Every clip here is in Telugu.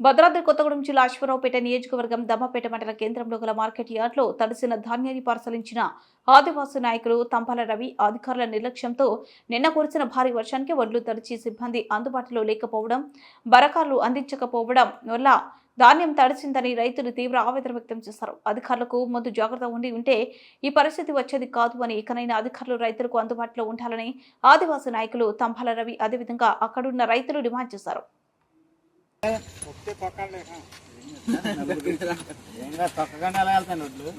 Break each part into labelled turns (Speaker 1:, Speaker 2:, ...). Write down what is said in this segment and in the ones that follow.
Speaker 1: భద్రాద్రి కొత్తగూడెం జిల్లా అశ్వరావుపేట నియోజకవర్గం దమ్మపేట మండల కేంద్రంలో గల మార్కెట్ యార్డ్లో తడిసిన ధాన్యాన్ని పరిశీలించిన ఆదివాసీ నాయకులు తంపాల రవి అధికారుల నిర్లక్ష్యంతో నిన్న కురిసిన భారీ వర్షానికి వడ్లు తడిచి సిబ్బంది అందుబాటులో లేకపోవడం బరకాలు అందించకపోవడం వల్ల ధాన్యం తడిసిందని రైతులు తీవ్ర ఆవేదన వ్యక్తం చేశారు. అధికారులకు ముందు జాగ్రత్త ఉండి ఉంటే ఈ పరిస్థితి వచ్చేది కాదు అని ఇకనైనా అధికారులు రైతులకు అందుబాటులో ఉండాలని ఆదివాసీ నాయకులు తంపాల రవి అదేవిధంగా అక్కడున్న రైతులు డిమాండ్ చేశారు.
Speaker 2: ఎలా వెళ్తాను వడ్లు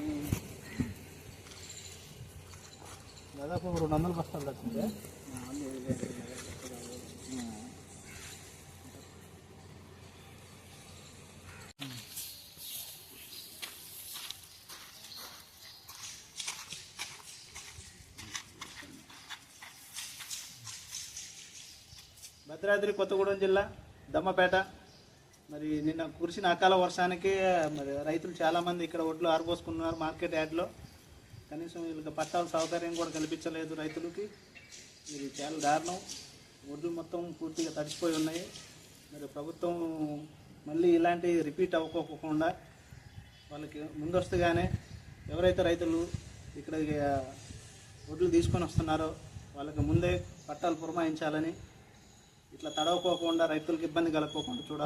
Speaker 2: దాదాపు రెండు వందల బస్తాలు వచ్చింది భద్రాద్రి కొత్తగూడెం జిల్లా దమ్మపేట. మరి నిన్న కురిసిన అకాల వర్షానికి మరి రైతులు చాలామంది ఇక్కడ ఒడ్లు ఆరబోసుకున్నారు మార్కెట్ యార్డ్లో. కనీసం వీళ్ళకి పట్టాల సౌకర్యం కూడా కల్పించలేదు రైతులకి. ఇది చాలా దారుణం. ఒడ్లు మొత్తం పూర్తిగా తడిసిపోయి ఉన్నాయి. మరి ప్రభుత్వం మళ్ళీ ఇలాంటి రిపీట్ అవ్వకోకుండా వాళ్ళకి ముందస్తుగానే ఎవరైతే రైతులు ఇక్కడ ఒడ్లు తీసుకొని వస్తున్నారో వాళ్ళకి ముందే పట్టాలు పురమాయించాలని ఇట్లా తడవకోకుండా రైతులకు ఇబ్బంది కలగకోకుండా చూడాలి.